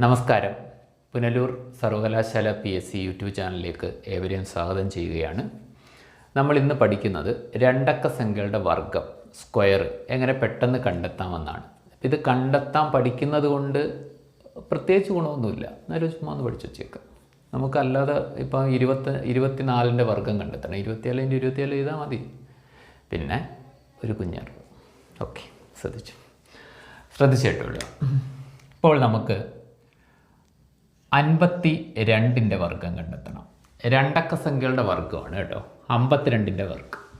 നമസ്കാരം. പുനലൂർ സർവകലാശാല P S C YouTube ചാനലിലേക്ക് ഏവരെയും സ്വാഗതം ചെയ്യുകയാണ്. നമ്മൾ ഇന്ന് പഠിക്കുന്നത് രണ്ടക്ക സംഖ്യകളുടെ വർഗം സ്ക്വയർ എങ്ങനെ പെട്ടെന്ന് കണ്ടെത്താമെന്നാണ്. ഇത് കണ്ടെത്താൻ പഠിക്കുന്നത് കൊണ്ട് പ്രത്യേകിച്ച് ഗുണമൊന്നുമില്ല. എന്നാലും ചുമ്മാ ഒന്ന് പഠിച്ചു വച്ചേക്കാം. നമുക്കല്ലാതെ ഇപ്പം ഇരുപത്തി ഇരുപത്തിനാലിന്റെ വർഗം കണ്ടെത്തണം. ഇരുപത്തിയേഴ് ഇന്റു ഇരുപത്തിയേഴ് ചെയ്താൽ മതി. പിന്നെ ഒരു കുഞ്ഞറിവ്. ഓക്കെ ശ്രദ്ധിച്ചു. ശ്രദ്ധിച്ചിട്ടുള്ളൂ ഇപ്പോൾ നമുക്ക് അൻപത്തി രണ്ടിന്റെ വർഗം കണ്ടെത്തണം. രണ്ടക്ക സംഖ്യകളുടെ വർഗമാണ് കേട്ടോ. അമ്പത്തിരണ്ടിന്റെ വർഗം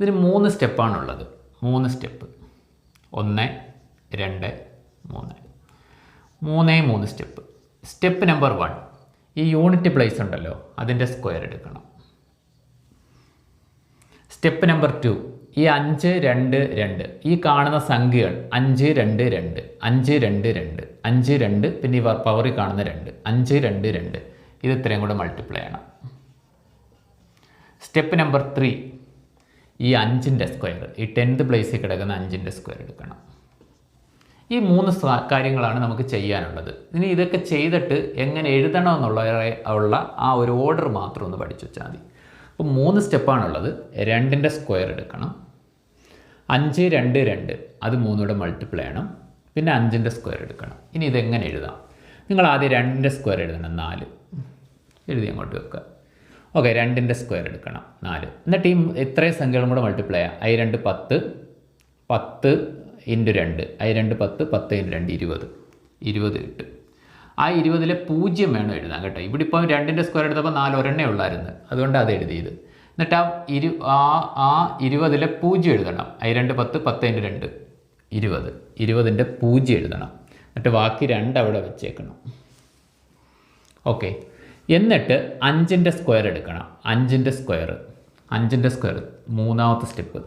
ഇതിന് മൂന്ന് സ്റ്റെപ്പാണുള്ളത്. മൂന്ന് സ്റ്റെപ്പ്. ഒന്ന് രണ്ട് മൂന്ന്. മൂന്നേ മൂന്ന് സ്റ്റെപ്പ്. Step number one. ഈ യൂണിറ്റ് പ്ലേസ് ഉണ്ടല്ലോ അതിന്റെ സ്ക്വയർ എടുക്കണം. Step number two. ഈ അഞ്ച് രണ്ട് രണ്ട്. ഈ കാണുന്ന സംഖ്യകൾ അഞ്ച് രണ്ട് രണ്ട് അഞ്ച് രണ്ട് രണ്ട് അഞ്ച് രണ്ട് പിന്നെ ഈ പവറിൽ കാണുന്ന രണ്ട് അഞ്ച് രണ്ട് രണ്ട്. ഇത് ഇത്രയും കൂടെ മൾട്ടിപ്ലൈ ചെയ്യണം. സ്റ്റെപ്പ് നമ്പർ ത്രീ ഈ അഞ്ചിന്റെ സ്ക്വയർ ഈ ടെൻത്ത് പ്ലേസിൽ കിടക്കുന്ന അഞ്ചിന്റെ സ്ക്വയർ എടുക്കണം. ഈ മൂന്ന് കാര്യങ്ങളാണ് നമുക്ക് ചെയ്യാനുള്ളത്. ഇനി ഇതൊക്കെ ചെയ്തിട്ട് എങ്ങനെ എഴുതണമെന്നുള്ള ഉള്ള ആ ഒരു ഓർഡർ മാത്രം ഒന്ന് പഠിച്ചു വെച്ചാൽ മതി. അപ്പോൾ മൂന്ന് സ്റ്റെപ്പാണുള്ളത് രണ്ടിന്റെ സ്ക്വയർ എടുക്കണം. അഞ്ച് രണ്ട് രണ്ട്. അത് മൂന്നൂടെ മൾട്ടിപ്ലൈ ചെയ്യണം. പിന്നെ അഞ്ചിന്റെ സ്ക്വയർ എടുക്കണം. ഇനി ഇതെങ്ങനെ എഴുതാം? നിങ്ങൾ ആദ്യം രണ്ടിന്റെ സ്ക്വയർ എഴുതണം. നാല്. എഴുതി അങ്ങോട്ട് വെക്കുക. ഓക്കെ രണ്ടിന്റെ സ്ക്വയർ എടുക്കണം. നാല്. എന്നിട്ട് ഈ ഇത്രയും സംഖ്യകളും കൂടെ മൾട്ടിപ്ലൈ ചെയ്യാം. ഐ രണ്ട് പത്ത് പത്ത് ഇന്റു രണ്ട്. ഐ രണ്ട് പത്ത് പത്ത് ഇന്റു രണ്ട് ഇരുപത്. ഇരുപത് കിട്ടും. ആ ഇരുപതിലെ പൂജ്യം വേണം എഴുതാൻ കേട്ടോ. ഇവിടെ ഇപ്പം രണ്ടിന്റെ സ്ക്വയർ എടുത്തപ്പോൾ നാല് ഒരെണ്ണേ ഉള്ളായിരുന്നു. അതുകൊണ്ട് അത് എഴുതിയത്. എന്നിട്ട് ആ ഇരു ആ ആ ഇരുപതിലെ പൂജ്യം എഴുതണം. ഐ രണ്ട് പത്ത് പത്ത് ഇന്റു രണ്ട് ഇരുപത്. ഇരുപതിന്റെ പൂജ്യം എഴുതണം. എന്നിട്ട് ബാക്കി രണ്ട് അവിടെ വെച്ചേക്കണം. ഓക്കെ. എന്നിട്ട് അഞ്ചിന്റെ സ്ക്വയർ എടുക്കണം. അഞ്ചിന്റെ സ്ക്വയർ. അഞ്ചിന്റെ സ്ക്വയർ. മൂന്നാമത്തെ സ്റ്റെപ്പ്.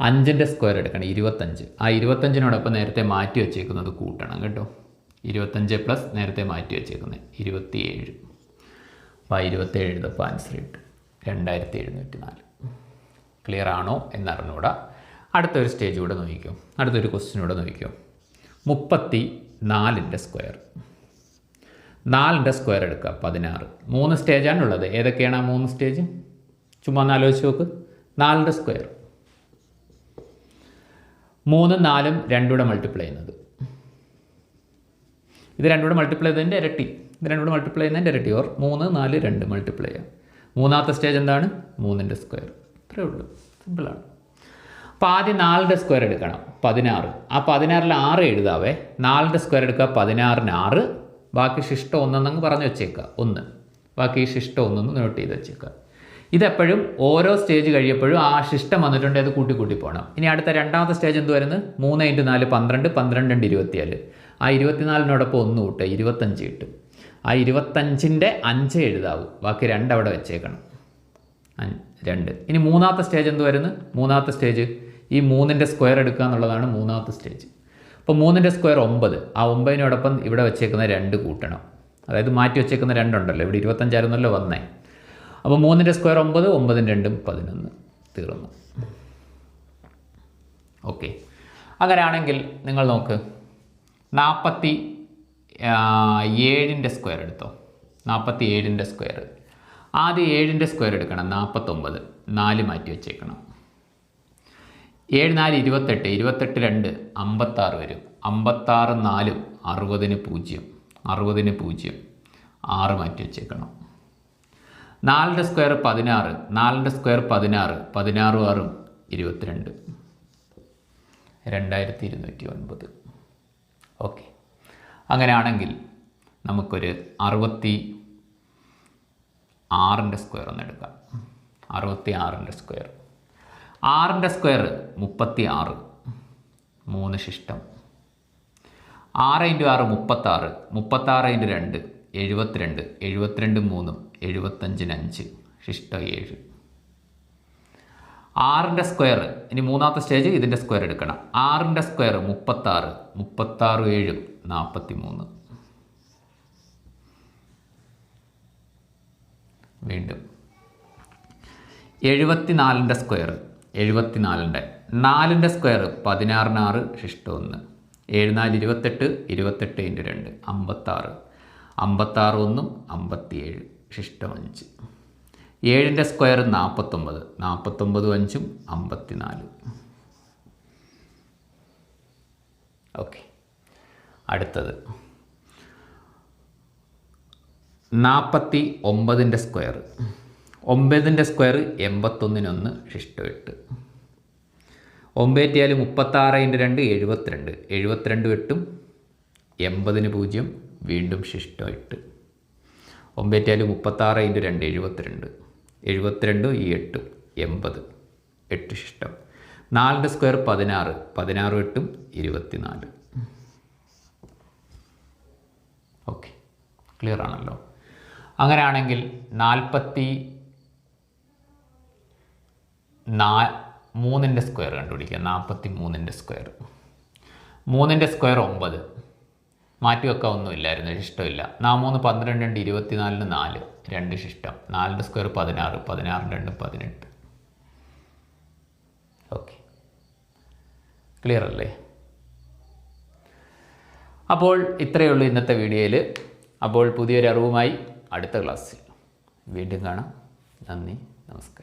അഞ്ചിന്റെ സ്ക്വയർ എടുക്കണം. ഇരുപത്തഞ്ച്. ആ ഇരുപത്തഞ്ചിനോടൊപ്പം നേരത്തെ മാറ്റി വെച്ചേക്കുന്നത് കൂട്ടണം കേട്ടോ. ഇരുപത്തഞ്ച് പ്ലസ് നേരത്തെ മാറ്റി വെച്ചേക്കുന്നത് ഇരുപത്തിയേഴ്. അപ്പോൾ ആ ഇരുപത്തേഴ് എഴുതപ്പോൾ ആൻസർ കിട്ടും രണ്ടായിരത്തി എഴുന്നൂറ്റി നാല് ക്ലിയർ ആണോ എന്നറിഞ്ഞൂടാ. അടുത്തൊരു സ്റ്റേജ് കൂടെ നോക്കിക്കോ. അടുത്തൊരു ക്വസ്റ്റ്യൻ കൂടെ നോക്കിക്കോ. മുപ്പത്തി നാലിന്റെ സ്ക്വയർ നാലിന്റെ സ്ക്വയർ എടുക്കുക പതിനാറ്. മൂന്ന് സ്റ്റേജാണ് ഉള്ളത്. ഏതൊക്കെയാണ് ആ മൂന്ന് സ്റ്റേജ് ചുമ്മാ ഒന്ന് ആലോചിച്ച് നോക്ക്. നാലിന്റെ സ്ക്വയർ മൂന്നും നാലും രണ്ടുകൂടെ മൾട്ടിപ്ലൈ ചെയ്യുന്നത്. ഇത് രണ്ടുകൂടെ മൾട്ടിപ്ലൈ ചെയ്തതിന്റെ ഇരട്ടി. ഇത് രണ്ടുകൂടെ മൾട്ടിപ്ലൈ ചെയ്യുന്നതിന്റെ ഇരട്ടി. ഓർ മൂന്ന് നാല് രണ്ട് മൾട്ടിപ്ലൈ ചെയ്യാം മൂന്നാമത്തെ സ്റ്റേജ് എന്താണ്? മൂന്നിന്റെ സ്ക്വയർ ഇത്രയേ ഉള്ളൂ. സിമ്പിളാണ് അപ്പോൾ ആദ്യം നാലിന്റെ സ്ക്വയർ എടുക്കണം. പതിനാറ്. ആ പതിനാറിൽ ആറ് എഴുതാവേ. നാലിന്റെ സ്ക്വയർ എടുക്കുക. പതിനാറിന് ആറ്. ബാക്കി ശിഷ്ടം ഒന്നെന്നങ്ങ് പറഞ്ഞു വെച്ചേക്കുക. ഒന്ന്. ബാക്കി ശിഷ്ടം ഒന്നെന്ന് നോട്ട് ചെയ്ത് വെച്ചേക്കുക. ഇതെപ്പോഴും ഓരോ സ്റ്റേജ് കഴിയപ്പോഴും ആ ശിഷ്ടം വന്നിട്ടുണ്ട്. അത് കൂട്ടി കൂട്ടി പോകണം ഇനി അടുത്ത രണ്ടാമത്തെ സ്റ്റേജ് എന്ത് വരുന്നത് മൂന്ന് ഇന്റു നാല് പന്ത്രണ്ട് പന്ത്രണ്ട് ഇന്റു ഇരുപത്തിയാൽ ആ ഇരുപത്തിനാലിനോടൊപ്പം ഒന്ന് കൂട്ടുക. ഇരുപത്തഞ്ച് കിട്ടും. ആ ഇരുപത്തഞ്ചിന്റെ അഞ്ച് എഴുതാവൂ. ബാക്കി രണ്ട് അവിടെ വെച്ചേക്കണം. രണ്ട്. ഇനി മൂന്നാമത്തെ സ്റ്റേജ് എന്ത് വരുന്നു? മൂന്നാമത്തെ സ്റ്റേജ് ഈ മൂന്നിന്റെ സ്ക്വയർ എടുക്കുക എന്നുള്ളതാണ് മൂന്നാമത്തെ സ്റ്റേജ് അപ്പോൾ മൂന്നിന്റെ സ്ക്വയർ ഒമ്പത്. ആ ഒമ്പതിനോടൊപ്പം ഇവിടെ വെച്ചേക്കുന്ന രണ്ട് കൂട്ടണം. അതായത് മാറ്റി വെച്ചേക്കുന്ന രണ്ടുണ്ടല്ലോ. ഇവിടെ ഇരുപത്തഞ്ചായിരുന്നല്ലോ വന്നേ. അപ്പോൾ മൂന്നിന്റെ സ്ക്വയർ ഒമ്പത് ഒമ്പതിന് രണ്ടും പതിനൊന്ന് തീർന്നു. ഓക്കെ അങ്ങനെയാണെങ്കിൽ നിങ്ങൾ നോക്ക്. നാൽപ്പത്തി ഏഴിന്റെ സ്ക്വയർ എടുത്തോ? നാൽപ്പത്തി ഏഴിന്റെ സ്ക്വയർ ആദ്യം ഏഴിന്റെ സ്ക്വയർ എടുക്കണം നാൽപ്പത്തൊമ്പത് നാല് മാറ്റി വെച്ചേക്കണം. ഏഴ് നാല് ഇരുപത്തെട്ട്. ഇരുപത്തെട്ട് രണ്ട് അമ്പത്താറ് വരും. അമ്പത്താറ് നാലും അറുപതിന് പൂജ്യം. അറുപതിന് പൂജ്യം. ആറ് മാറ്റി വെച്ചേക്കണം. നാലിന്റെ സ്ക്വയർ പതിനാറ്. നാലിന്റെ സ്ക്വയർ പതിനാറ്. പതിനാറും ആറും ഇരുപത്തിരണ്ട്. രണ്ടായിരത്തി ഇരുന്നൂറ്റി ഒൻപത്. ഓക്കെ അങ്ങനെയാണെങ്കിൽ നമുക്കൊരു അറുപത്തി ആറിന്റെ സ്ക്വയർ ഒന്ന് എടുക്കാം. അറുപത്തി ആറിന്റെ സ്ക്വയർ. ആറിന്റെ സ്ക്വയർ മുപ്പത്തി ആറ്. മൂന്ന് ശിഷ്ടം. ആറ് ഇന്റു ആറ് മുപ്പത്താറ്. മുപ്പത്താറ് ഇന്റു രണ്ട് എഴുപത്തിരണ്ട്. എഴുപത്തിരണ്ട് മൂന്നും എഴുപത്തഞ്ചിന് അഞ്ച്. ശിഷ്ടം ഏഴ്. ആറിന്റെ സ്ക്വയർ. ഇനി മൂന്നാമത്തെ സ്റ്റേജ് ഇതിന്റെ സ്ക്വയർ എടുക്കണം. ആറിന്റെ സ്ക്വയർ മുപ്പത്താറ്. മുപ്പത്താറ് ഏഴും നാൽപ്പത്തി മൂന്ന് വീണ്ടും. എഴുപത്തിനാലിന്റെ സ്ക്വയർ. എഴുപത്തിനാലിന്റെ. നാലിന്റെ സ്ക്വയർ പതിനാറിന് ആറ് ശിഷ്ടം ഒന്ന്. ഏഴ് നാല് ഇരുപത്തെട്ട് ഇരുപത്തെട്ട് ഇന്റു രണ്ട് അമ്പത്താറ്. അമ്പത്താറ് ഒന്നും അമ്പത്തിയേഴ് ശിഷ്ടം അഞ്ച്. ഏഴിന്റെ സ്ക്വയർ നാൽപ്പത്തൊമ്പത്. നാൽപ്പത്തൊമ്പതും അഞ്ചും അമ്പത്തിനാല്. ഓക്കെ. അടുത്തത്. നാൽപ്പത്തി ഒമ്പതിന്റെ സ്ക്വയർ. ഒമ്പതിന്റെ സ്ക്വയർ എൺപത്തൊന്നിനൊന്ന് ശിഷ്ടം എട്ട് ഒമ്പേറ്റിയാൽ മുപ്പത്താറ് ഇന്റെ രണ്ട് എഴുപത്തിരണ്ട്. എഴുപത്തിരണ്ട് എട്ടും എൺപതിന് പൂജ്യം വീണ്ടും ശിഷ്ടം എട്ട് ഒമ്പേറ്റിയാൽ മുപ്പത്താറ് ഇന്റു രണ്ട് എഴുപത്തിരണ്ട്. എഴുപത്തിരണ്ടും ഈ എട്ട് എൺപത്. എട്ട് ശിഷ്ടം. നാലിന്റെ സ്ക്വയർ പതിനാറ്. പതിനാറ് എട്ടും ഇരുപത്തിനാല്. ഓക്കെ. ക്ലിയർ ആണല്ലോ. അങ്ങനെയാണെങ്കിൽ നാൽപ്പത്തി നാ മൂന്നിന്റെ സ്ക്വയർ കണ്ടുപിടിക്കുക. നാൽപ്പത്തി മൂന്നിന്റെ സ്ക്വയർ. മൂന്നിന്റെ സ്ക്വയർ ഒമ്പത്. മാറ്റി വെക്കാൻ ഒന്നുമില്ലായിരുന്നു ഇഷ്ടമില്ല നാമൂന്ന് പന്ത്രണ്ട് രണ്ട് ഇരുപത്തിനാലിന് നാല് രണ്ട് ശിഷ്ടം. നാലിന്റെ സ്ക്വയർ പതിനാറ് പതിനാറ് രണ്ട് പതിനെട്ട്. ഓക്കെ. ക്ലിയർ അല്ലേ? അപ്പോൾ ഇത്രയേ ഉള്ളൂ ഇന്നത്തെ വീഡിയോയിൽ അപ്പോൾ പുതിയൊരു അറിവുമായി അടുത്ത ക്ലാസ്സിൽ. വീണ്ടും കാണാം. നന്ദി നമസ്കാരം.